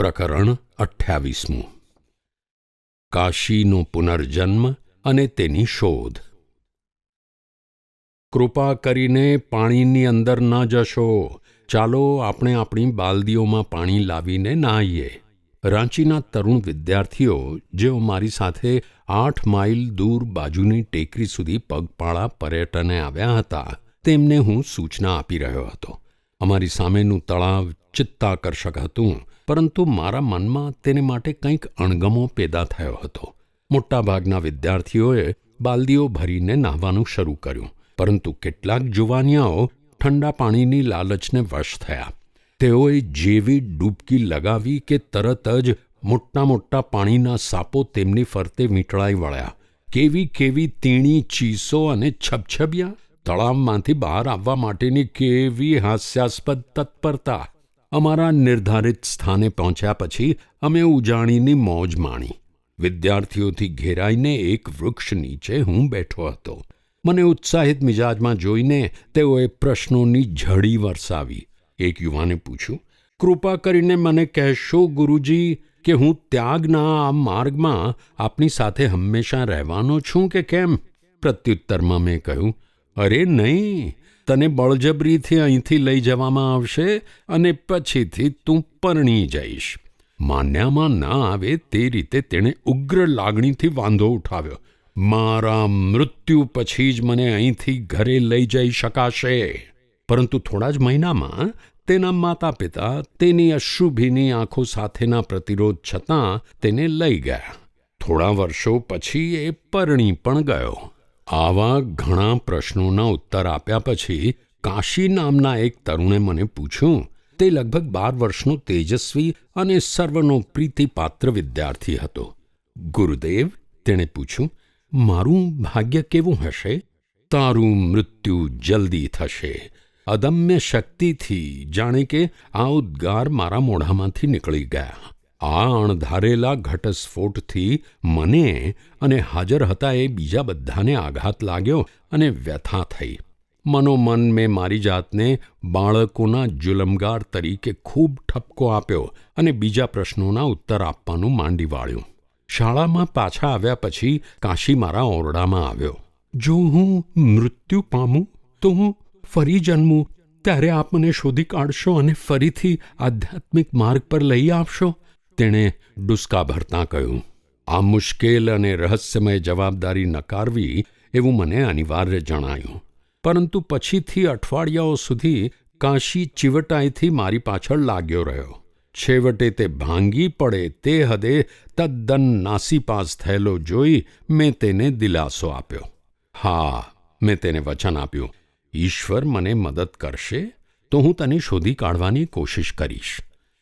પ્રકરણ અઠ્યાવીસમું. કાશીનો પુનર્જન્મ અને તેની શોધ. કૃપા કરીને પાણીની અંદર ન જશો. ચાલો આપણે આપણી બાલદીઓમાં પાણી લાવીને નાહીએ. રાંચીના તરુણ વિદ્યાર્થીઓ, જેઓ મારી સાથે આઠ માઇલ દૂર બાજુની ટેકરી સુધી પગપાળા પર્યટને આવ્યા હતા, તેમને હું સૂચના આપી રહ્યો હતો. અમારી સામેનું તળાવ ચિત્તાકર્ષક હતું, પરંતુ મારા મનમાં તેને માટે કંઈક અણગમો પેદા થયો હતો. મોટાભાગના વિદ્યાર્થીઓએ બાલદીઓ ભરીને નાહવાનું શરૂ કર્યું, પરંતુ કેટલાક જુવાનિયાઓ ઠંડા પાણીની લાલચને વશ થયા. તેઓએ જેવી ડૂબકી લગાવી કે તરત જ મોટા મોટા પાણીના સાપો તેમની ફરતે વીંટળાઈ વળ્યા. કેવી કેવી તીણી ચીસો અને છબછબિયા તળાવમાંથી બહાર આવવા માટેની કેવી હાસ્યાસ્પદ તત્પરતા? અમારા નિર્ધારિત સ્થાને પહોંચ્યા પછી અમે ઉજાણીની મોજ માણી. વિદ્યાર્થીઓથી ઘેરાઈને એક વૃક્ષ નીચે હું બેઠો હતો. મને ઉત્સાહિત મિજાજમાં જોઈને તેઓએ પ્રશ્નોની ઝડી વરસાવી. એક યુવાને પૂછ્યું, કૃપા કરીને મને કહેશો ગુરુજી કે હું ત્યાગના આ માર્ગમાં આપની સાથે હંમેશા રહેવાનો છું કે કેમ? પ્રત્યુત્તરમાં મેં કહ્યું અરે નહીં, તને બળજબરીથી અહીંથી લઈ જવામાં આવશે અને પછીથી તું પરણી જઈશ. માન્યામાં ના આવે તે રીતે તેણે ઉગ્ર લાગણીથી વાંધો ઉઠાવ્યો. મારા મૃત્યુ પછી જ મને અહીંથી ઘરે લઈ જઈ શકાશે. પરંતુ થોડા જ મહિનામાં તેના માતા પિતા તેની અશુભીની આંખો સાથેના પ્રતિરોધ છતાં તેને લઈ ગયા. થોડા વર્ષો પછી એ પરણી પણ ગયો. આવા ઘણા પ્રશ્નોના ઉત્તર આપ્યા પછી કાશી નામના એક તરુણે મને પૂછ્યું, તે લગભગ બાર વર્ષનો તેજસ્વી અને સર્વનો પ્રીતિપાત્ર વિદ્યાર્થી હતો. ગુરુદેવ, તેણે પૂછ્યું, મારું ભાગ્ય કેવું હશે? તારું મૃત્યુ જલ્દી થશે. અદમ્ય શક્તિથી જાણે કે આ ઉદ્ગાર મારા મોઢામાંથી નીકળી ગયા. આ અણધારેલા ઘટસ્ફોટથી મને અને હાજર હતા એ બીજા બધાને આઘાત લાગ્યો અને વ્યથા થઈ. મનોમન મેં મારી જાતને બાળકોના જુલમગાર તરીકે ખૂબ ઠપકો આપ્યો અને બીજા પ્રશ્નોના ઉત્તર આપવાનું માંડી વાળ્યું. શાળામાં પાછા આવ્યા પછી કાશી મારા ઓરડામાં આવ્યો. જો હું મૃત્યુ પામું, તો હું ફરી જન્મું, ત્યારે આપ મને શોધી કાઢશો અને ફરીથી આધ્યાત્મિક માર્ગ પર લઈ આવશો? તેણે ડુસકા ભરતાં કહ્યું, આ મુશ્કેલ અને રહસ્યમય જવાબદારી નકારવી એવું મને અનિવાર્ય જણાયું. પરંતુ પછીથી અઠવાડિયાઓ સુધી કાશી ચીવટાઈથી મારી પાછળ લાગ્યો રહ્યો. છેવટે તે ભાંગી પડે તે હદે તદ્દન નાસીપાસ થયેલો જોઈ મેં તેને દિલાસો આપ્યો. હા, મેં તેને વચન આપ્યું. ઈશ્વર મને મદદ કરશે તો હું તને શોધી કાઢવાની કોશિશ કરીશ.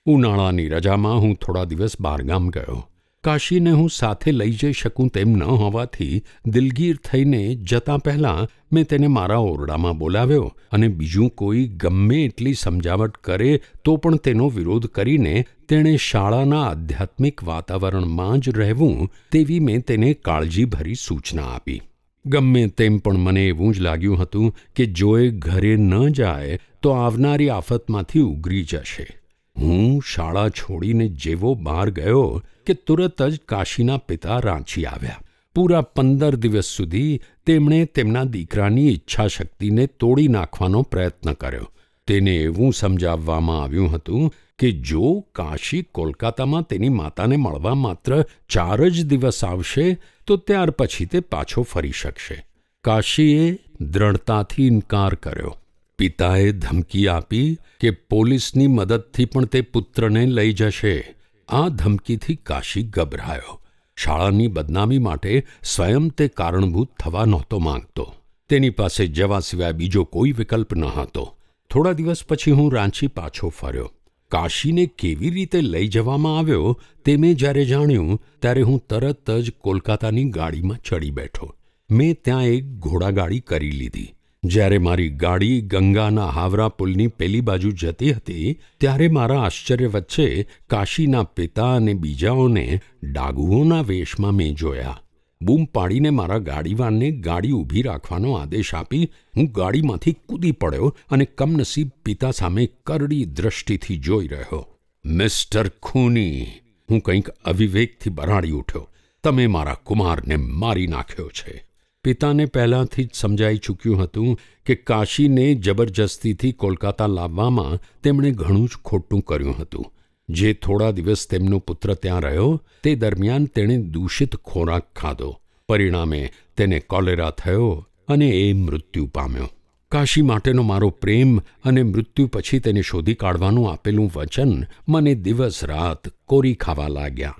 ઉનાળાની રજામાં હું થોડા દિવસ બહારગામ ગયો. કાશીને હું સાથે લઈ જઈ શકું તેમ ન હોવાથી દિલગીર થઈને જતાં પહેલાં મેં તેને મારા ઓરડામાં બોલાવ્યો અને બીજું કોઈ ગમે એટલી સમજાવટ કરે તો પણ તેનો વિરોધ કરીને તેણે શાળાના આધ્યાત્મિક વાતાવરણમાં જ રહેવું તેવી મેં તેને કાળજીભરી સૂચના આપી. ગમે તેમ પણ મને એવું જ લાગ્યું હતું કે જો એ ઘરે ન જાય તો આવનારી આફતમાંથી ઉગરી જશે. હું શાળા છોડીને જેવો બહાર ગયો કે તુરત જ કાશીના પિતા રાંચી આવ્યા. પૂરા પંદર દિવસ સુધી તેમણે તેમના દીકરાની ઈચ્છાશક્તિને તોડી નાખવાનો પ્રયત્ન કર્યો. તેને એવું સમજાવવામાં આવ્યું હતું કે જો કાશી કોલકાતામાં તેની માતાને મળવા માત્ર ચાર જ દિવસ આવશે, તો ત્યાર પછી તે પાછો ફરી શકશે. કાશીએ દ્રઢતાથી ઇનકાર કર્યો. પિતાએ ધમકી આપી કે પોલીસની મદદથી પણ તે પુત્રને લઈ જશે. આ ધમકીથી કાશી ગભરાયો. શાળાની બદનામી માટે સ્વયં તે કારણભૂત થવા નહોતો માંગતો. તેની પાસે જવા સિવાય બીજો કોઈ વિકલ્પ ન હતો. થોડા દિવસ પછી હું રાંચી પાછો ફર્યો. કાશીને કેવી રીતે લઈ જવામાં આવ્યો તે મેં જ્યારે જાણ્યું, ત્યારે હું તરત જ કોલકાતાની ગાડીમાં ચડી બેઠો. મેં ત્યાં એક ઘોડાગાડી કરી લીધી. જ્યારે મારી ગાડી ગંગાના હાવરા પુલની પેલી બાજુ જતી હતી, ત્યારે મારા આશ્ચર્ય વચ્ચે કાશીના પિતા અને બીજાઓને ડાગુઓના વેશમાં મેં જોયા. બૂમ પાડીને મારા ગાડીવાનને ગાડી ઊભી રાખવાનો આદેશ આપી હું ગાડીમાંથી કૂદી પડ્યો અને કમનસીબ પિતા સામે કરડી દ્રષ્ટિથી જોઈ રહ્યો. મિસ્ટર ખૂની, હું કંઈક અવિવેકથી બરાડી ઉઠ્યો. તમે મારા કુમારને મારી નાખ્યો છે. પિતાને પહેલાંથી જ સમજાઈ ચૂક્યું હતું કે કાશીને જબરજસ્તીથી કોલકાતા લાવવામાં તેમણે ઘણું જ ખોટું કર્યું હતું. જે થોડા દિવસ તેમનો પુત્ર ત્યાં રહ્યો, તે દરમિયાન તેણે દૂષિત ખોરાક ખાધો. પરિણામે તેને કોલેરા થયો અને એ મૃત્યુ પામ્યો. કાશી માટેનો મારો પ્રેમ અને મૃત્યુ પછી તેને શોધી કાઢવાનું આપેલું વચન મને દિવસ રાત કોરી ખાવા લાગ્યા.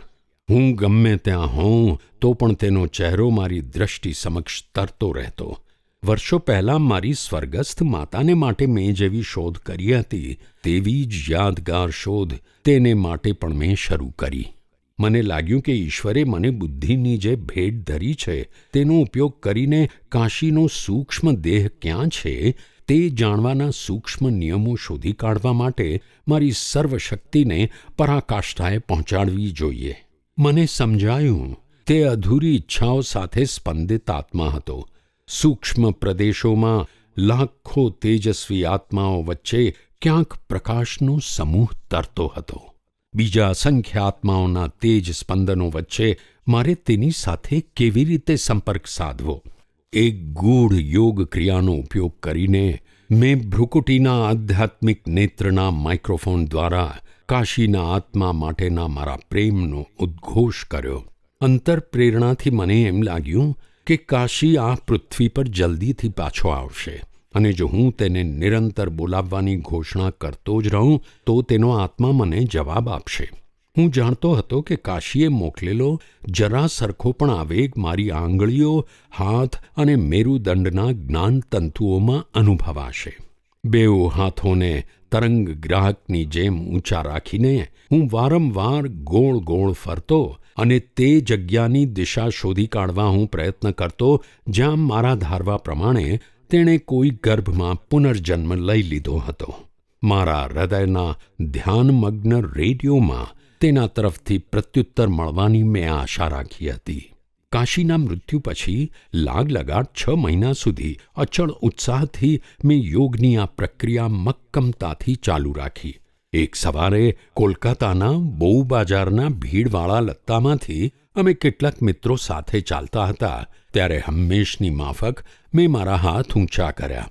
હું ગમે ત્યાં હોઉં, તો પણ તેનો ચહેરો મારી દ્રષ્ટિ સમક્ષ તરતો રહેતો. વર્ષો પહેલાં મારી સ્વર્ગસ્થ માતાને માટે મેં જેવી શોધ કરી હતી, તેવી જ યાદગાર શોધ તેને માટે પણ મેં શરૂ કરી. મને લાગ્યું કે ઈશ્વરે મને બુદ્ધિની જે ભેટ ધરી છે, તેનો ઉપયોગ કરીને કાશીનો સૂક્ષ્મ દેહ ક્યાં છે, તે જાણવાના સૂક્ષ્મ નિયમો શોધી કાઢવા માટે મારી સર્વશક્તિને પરાકાષ્ઠાએ પહોંચાડવી જોઈએ. મને સમજાયું. તે અધૂરી ઈચ્છાઓ સાથે સ્પંદિત આત્મા હતો. સૂક્ષ્મ પ્રદેશોમાં લાખો તેજસ્વી આત્માઓ વચ્ચે ક્યાંક પ્રકાશનો સમૂહ તરતો હતો. બીજા અસંખ્ય આત્માઓના તેજ સ્પંદનો વચ્ચે મારે તેની સાથે કેવી રીતે સંપર્ક સાધવો? એક ગૂઢ યોગ ક્રિયાનો ઉપયોગ કરીને મેં ભ્રુકુટીના આધ્યાત્મિક નેત્રના માઇક્રોફોન દ્વારા કાશીના આત્મા માટેના મારા પ્રેમનો ઉદ્ઘોષ કર્યો. અંતર પ્રેરણાથી મને એમ લાગ્યું કે કાશી આ પૃથ્વી પર જલ્દીથી પાછો આવશે અને જો હું તેને નિરંતર બોલાવવાની ઘોષણા કરતો જ રહું, તો તેનો આત્મા મને જવાબ આપશે. હું જાણતો હતો કે કાશીએ મોકલેલો, જરા સરખો પણ આવેગ મારી આંગળીઓ, હાથ અને મેરુદંડના જ્ઞાનતંતુઓમાં અનુભવાશે. બેઉ હાથોને તરંગ ગ્રાહકની જેમ ઊંચા રાખીને હું વારંવાર ગોળ ગોળ ફરતો અને તે જગ્યાની દિશા શોધી કાઢવા હું પ્રયત્ન કરતો, જ્યાં મારા ધારવા પ્રમાણે તેણે કોઈ ગર્ભમાં પુનર્જન્મ લઈ લીધો હતો. મારા હૃદયના ધ્યાનમગ્ન રેડિયોમાં તેના તરફથી પ્રત્યુત્તર મળવાની મેં આશા રાખી હતી. કાશીના મૃત્યુ પછી લાગલગાટ છ મહિના સુધી અચળ ઉત્સાહથી મેં યોગની આ પ્રક્રિયા મક્કમતાથી ચાલુ રાખી. એક સવારે કોલકાતાના બહુ બાજારના ભીડવાળા લત્તામાંથી અમે કેટલાક મિત્રો સાથે ચાલતા હતા, ત્યારે હંમેશની માફક મેં મારા હાથ ઊંચા કર્યા.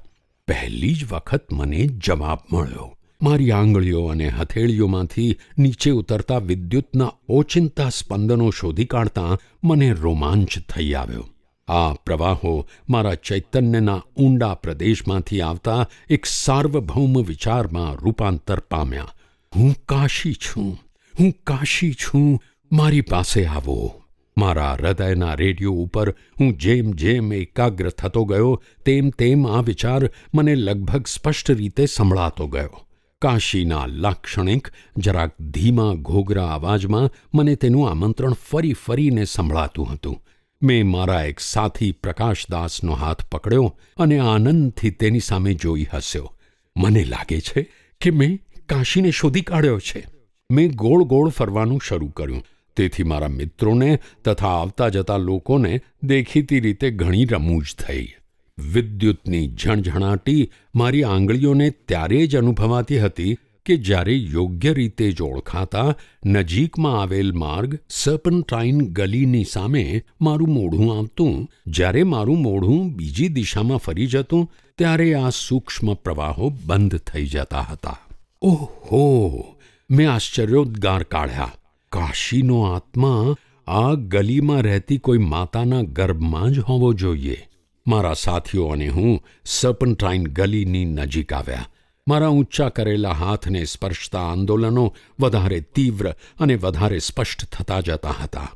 પહેલી જ વખત મને જવાબ મળ્યો. મારી આંગળીઓ અને હથેળીઓમાંથી નીચે ઉતરતા વિદ્યુતના ઓચિંતા સ્પંદનો શોધી કાઢતા મને રોમાંચ થઈ આવ્યો. આ પ્રવાહો મારા ચૈતન્યના ઊંડા પ્રદેશમાંથી આવતા એક સાર્વભૌમ વિચારમાં રૂપાંતર પામ્યા. હું કાશી છું, હું કાશી છું, મારી પાસે આવો. મારા હૃદયના રેડિયો ઉપર હું જેમ જેમ એકાગ્ર થતો ગયો, તેમ તેમ આ વિચાર મને લગભગ સ્પષ્ટ રીતે સંભળાતો ગયો. કાશીના લાક્ષણિક, જરાક ધીમા ઘોઘરા અવાજમાં મને તેનું આમંત્રણ ફરી ફરીને સંભળાતું હતું. મેં મારા એક સાથી પ્રકાશદાસનો હાથ પકડ્યો અને આનંદથી તેની સામે જોઈ હસ્યો. મને લાગે છે કે મેં કાશીને શોધી કાઢ્યો છે. મેં ગોળ ગોળ ફરવાનું શરૂ કર્યું. તેથી મારા મિત્રોને તથા આવતા જતા લોકોને દેખીતી રીતે ઘણી રમૂજ થઈ. વિદ્યુતની ઝણઝણાટી મારી આંગળીઓને ત્યારે જ અનુભવાતી હતી કે જ્યારે યોગ્ય રીતે જ ઓળખાતા નજીકમાં આવેલ માર્ગ સર્પન્ટાઇન ગલીની સામે મારું મોઢું આવતું. જ્યારે મારું મોઢું બીજી દિશામાં ફરી જતું, ત્યારે આ સૂક્ષ્મ પ્રવાહો બંધ થઈ જતા હતા. ઓહો! મેં આશ્ચર્યોદ્ગાર કાઢ્યા. કાશીનો આત્મા આ ગલીમાં રહેતી કોઈ માતાના ગર્ભમાં જ હોવો જોઈએ. મારા સાથીઓ અને હું સર્પન્ટાઇન ગલીની નજીક આવ્યા. મારા ઊંચા કરેલા હાથને સ્પર્શતા આંદોલનો વધારે તીવ્ર અને વધારે સ્પષ્ટ થતા જતા હતા.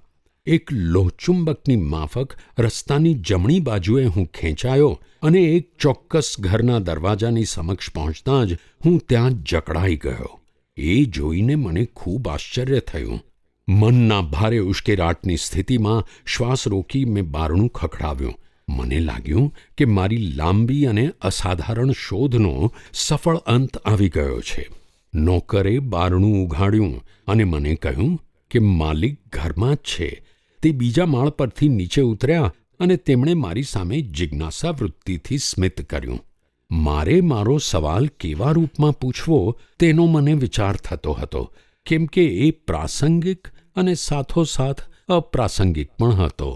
એક લોહચુંબકની માફક રસ્તાની જમણી બાજુએ હું ખેંચાયો અને એક ચોક્કસ ઘરના દરવાજાની સમક્ષ પહોંચતા જ હું ત્યાં જકડાઈ ગયો. એ જોઈને મને ખૂબ આશ્ચર્ય થયું. મનના ભારે ઉશ્કેરાટની સ્થિતિમાં શ્વાસ રોકી મેં બારણું ખખડાવ્યું. મને લાગ્યું કે મારી લાંબી અને અસાધારણ શોધનો સફળ અંત આવી ગયો છે. નોકરે બારણું ઉઘાડ્યું અને મને કહ્યું કે માલિક ઘરમાં જ છે. તે બીજા માળ પરથી નીચે ઉતર્યા અને તેમણે મારી સામે જિજ્ઞાસા વૃત્તિથી સ્મિત કર્યું. મારે મારો સવાલ કેવા રૂપમાં પૂછવો તેનો મને વિચાર થતો હતો, કેમ કે એ પ્રાસંગિક અને સાથોસાથ અપ્રાસંગિક પણ હતો.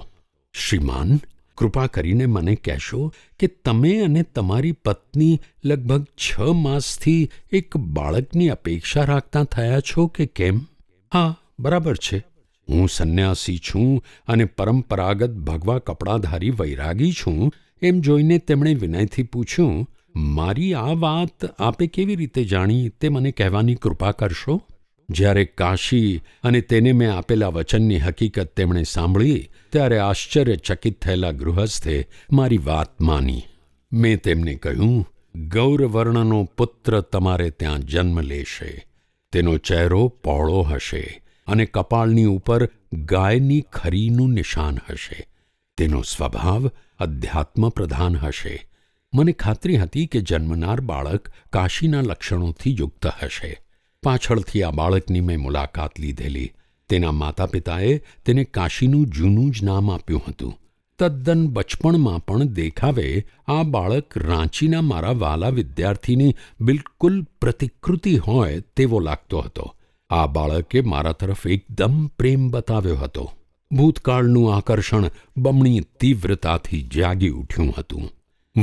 શ્રીમાન કૃપા કરીને મને કહેશો કે તમે અને તમારી પત્ની લગભગ છ માસથી એક બાળકની અપેક્ષા રાખતા થયા છો કે કેમ? હા, બરાબર છે. હું સંન્યાસી છું અને પરંપરાગત ભગવા કપડાધારી વૈરાગી છું એમ જોઈને તેમણે વિનયથી પૂછ્યું, મારી આ વાત આપે કેવી રીતે જાણી? તે મને કહેવાની કૃપા કરશો? જ્યારે કાશી અને તેને મેં આપેલા વચનની હકીકત તેમણે સાંભળી, ત્યારે આશ્ચર્યચકિત થયેલા ગૃહસ્થે મારી વાત માની. મેં તેમને કહ્યું, ગૌરવર્ણનો પુત્ર તમારે ત્યાં જન્મ લેશે. તેનો ચહેરો પહોળો હશે અને કપાળની ઉપર ગાયની ખરીનું નિશાન હશે. તેનો સ્વભાવ અધ્યાત્મ પ્રધાન હશે. મને ખાતરી હતી કે જન્મનાર બાળક કાશીના લક્ષણોથી યુક્ત હશે. પાછળથી આ બાળકની મેં મુલાકાત લીધેલી. તેના માતા પિતાએ તેને કાશીનું જૂનું જ નામ આપ્યું હતું. તદ્દન બચપણમાં પણ દેખાવે આ બાળક રાંચીના મારા વાલા વિદ્યાર્થીની બિલકુલ પ્રતિકૃતિ હોય તેવો લાગતો હતો. આ બાળકે મારા તરફ એકદમ પ્રેમ બતાવ્યો હતો. ભૂતકાળનું આકર્ષણ બમણી તીવ્રતાથી જાગી ઉઠ્યું હતું.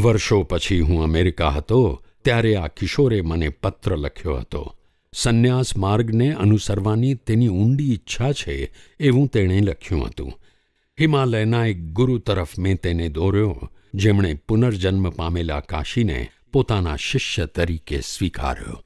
વર્ષો પછી હું અમેરિકા હતો, ત્યારે આ કિશોરે મને પત્ર લખ્યો હતો. સંન્યાસ માર્ગને અનુસરવાની તેની ઊંડી ઈચ્છા છે એવું તેણે લખ્યું હતું. હિમાલયના એક ગુરુ તરફ મેં તેને દોર્યો, જેમણે પુનર્જન્મ પામેલા કાશીને પોતાના શિષ્ય તરીકે સ્વીકાર્યો.